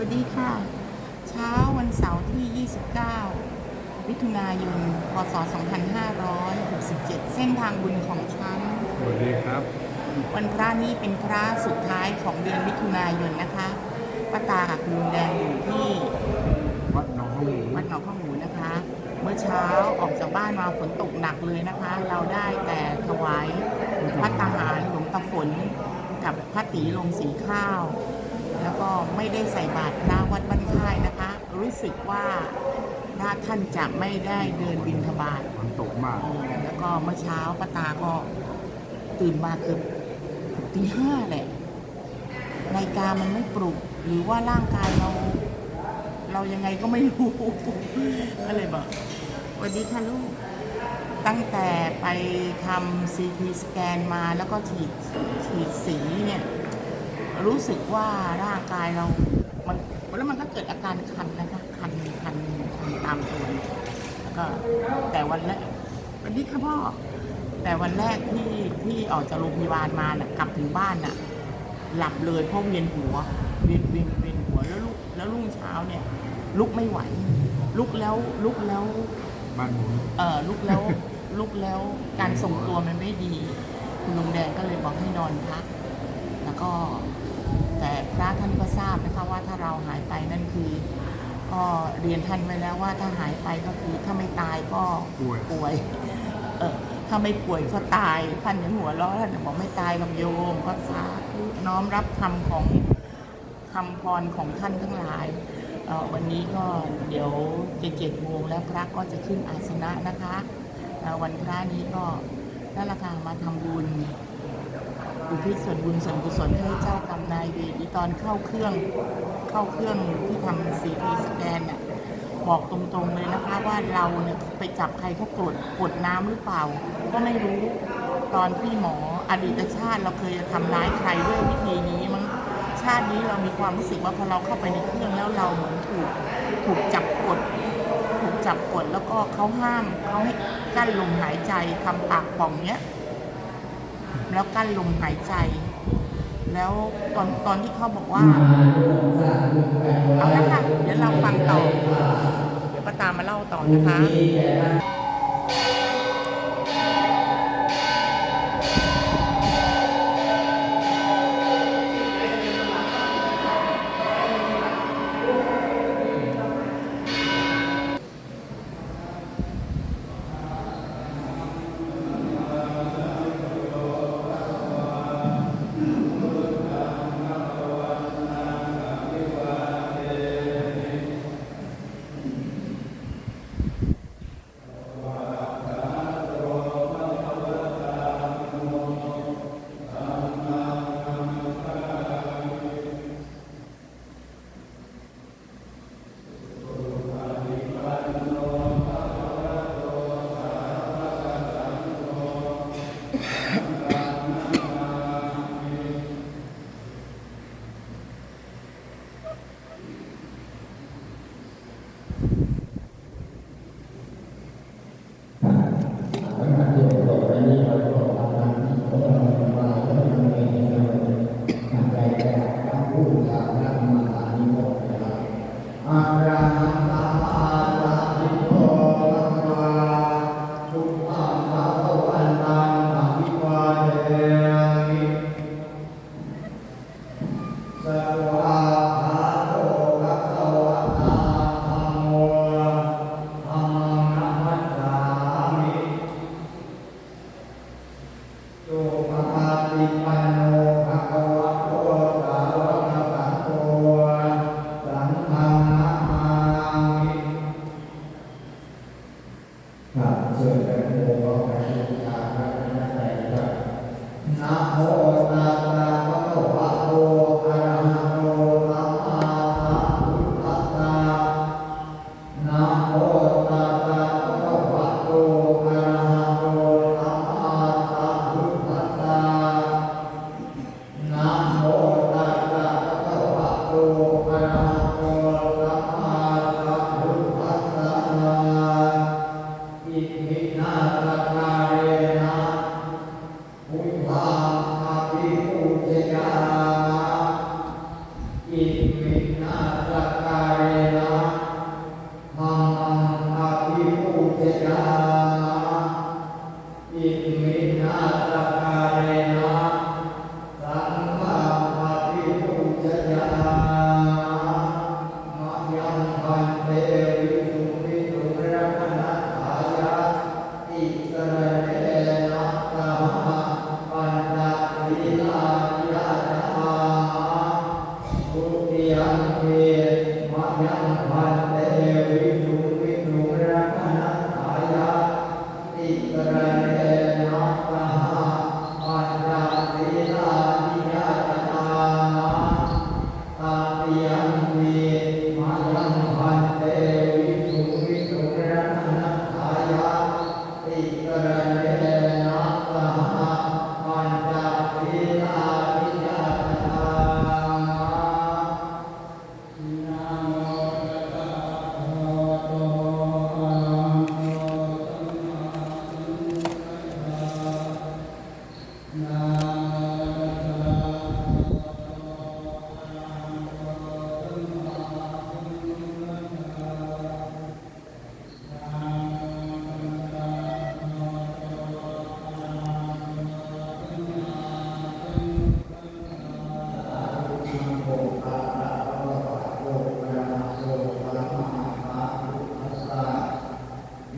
วัสดีค่ะ เช้าวันเสาร์ที่ 29มิถุนายน พศ 2567 เส้นทางบุญของฉัน สวัสดีครับ วันพระนี้เป็นพระสุดท้ายของเดือนมิถุนายนนะคะป้าตากับคุณลุงแดงอยู่ที่ วัดหนองข้าวหมูวัดหนองข้าวหมูนะคะ เมื่อเช้าออกจากบ้านมาฝนตกหนักเลยนะคะ เราได้แต่ถวายพัตตาหารหลวงตาฝนกับพระตีลงสีข้าว แล้วก็ไม่ได้ใส่บาตรพระวัดบ้านค่ายนะคะ รู้สึกว่าพระท่านจะไม่ได้เดินบิณฑบาตฝนตกมากเออแล้วก็เมื่อเช้าป้าตาก็ตื่นมาเกือบเกือบตีห้าแหละนาฬิกามันไม่ปลุก หรือว่าร่างกายเรา เรายังไงก็ไม่รู้ก็เลยบอกสวัสดีค่ะลูก ตั้งแต่ไปทำซีทีสแกนมาแล้วก็ฉีดฉีดสีเนี่ย รู้สึกว่าร่างกายเรา มันแล้วมันก็เกิดอาการคันนะคะคันคันคันตามตัวแล้วก็แต่วันแรกวันนี้ค่ะพ่อแต่วันแรกที่ที่ออกจากโรงพยาบาลมาน่ะกลับถึงบ้านน่ะ หลับเลยเพราะเวียนหัวเวียนเวียนเวียนหัวแล้วลุกแล้วรุ่งเช้าเนี่ย ลุกไม่ไหว ลุกแล้วลุกแล้วบ้านหมุนเออลุกแล้วลุกแล้วการทรงตัวมันไม่ดี คุณลุงแดงก็เลยบอกให้นอนพัก แล้วก็ แต่พระท่านก็ทราบนะคะว่าถ้าเราหายไปนั่นคือก็เรียนท่านไว้แล้วว่าถ้าหายไปก็คือถ้าไม่ตายก็ป่วยป่วยเออถ้าไม่ป่วยก็ตายท่านยังหัวเราะท่านบอกไม่ตายกับโยมก็สาธุน้อมรับคำของคำพรของท่านทั้งหลายเอ่อวันนี้ก็เดี๋ยวจะเจ็ดโมงแล้วพระก็จะขึ้นอาสนะนะคะเอ่อวันพระนี้ก็นั่นแหละค่ะมาทำบุญ อุทิศส่วนบุญส่วนกุศลให้เจ้ากรรมนายเวรอีตอนเข้าเครื่องเข้าเครื่องที่ทำซีทีสแกนเนี่ยบอกตรงๆเลยนะคะว่าเราเนี่ยไปจับใครเขากดกดน้ำหรือเปล่า ก็ไม่รู้ตอนที่หมออดีตชาติเราเคยทำร้ายใครด้วยวิธีนี้มั้งชาตินี้เรามีความรู้สึกว่าพอเราเข้าไปในเครื่องแล้วเราเหมือนถูกถูกจับกด ถูกจับกดแล้วก็เขาห้ามเขาให้กั้นลมหายใจทำปากป่องเนี้ย แล้วกั้นลมหายใจ แล้วตอนตอนที่เขาบอกว่า เอาละค่ะ เดี๋ยวเราฟังต่อ เดี๋ยวป้าตามมาเล่าต่อนะคะ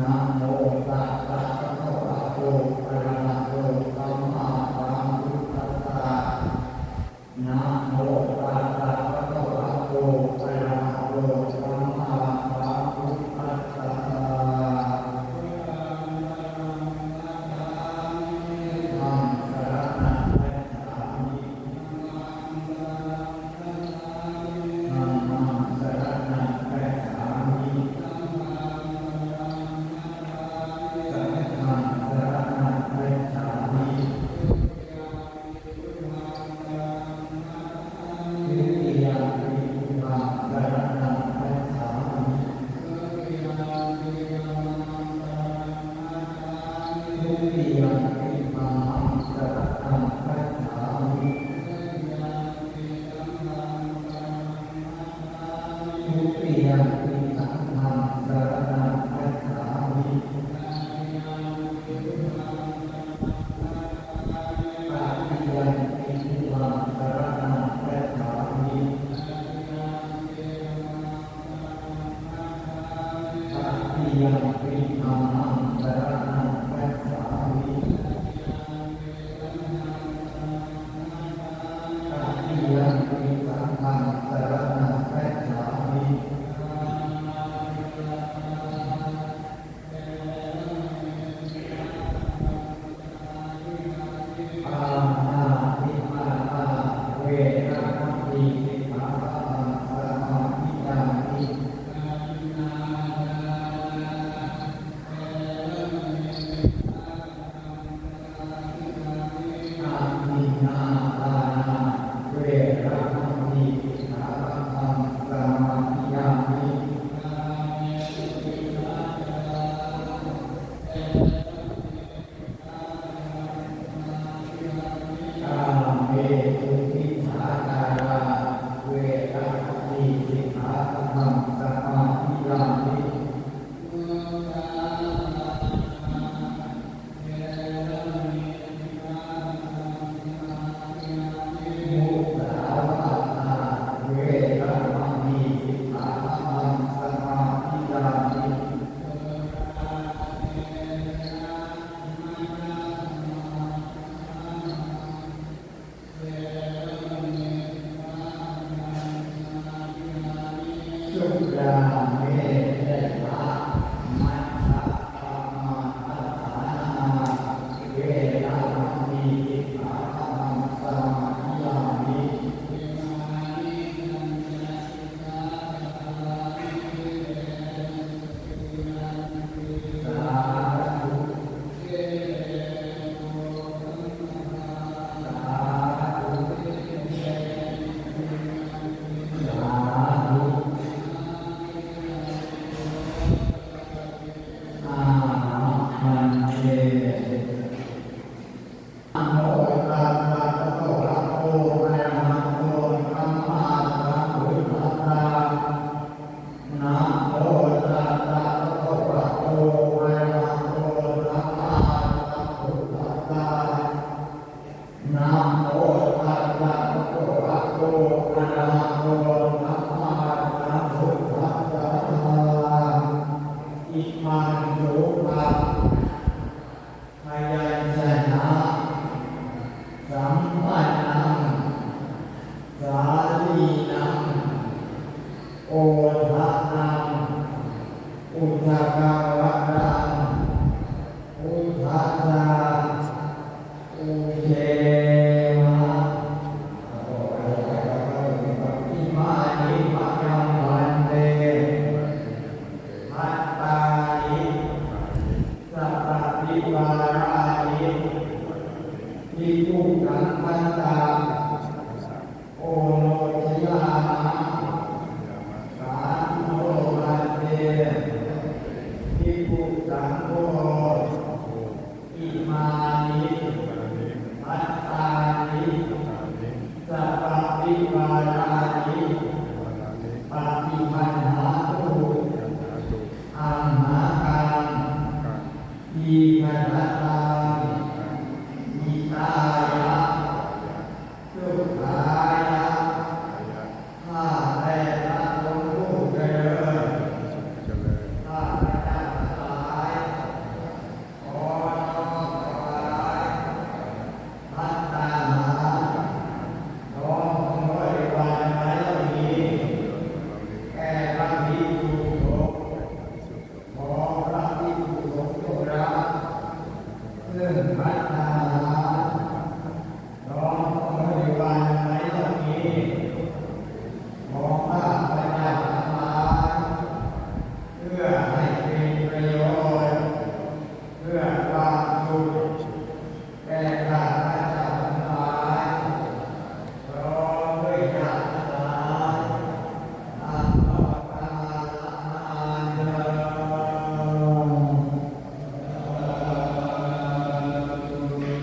น ทุ มุ สาลีนังโอทะนังอุทะกังนังอุทะนาอุเทมะโอ้ยอิมานิมะยัมมันเตมัตตานิสัพพิวารานิทิทุกังพันตั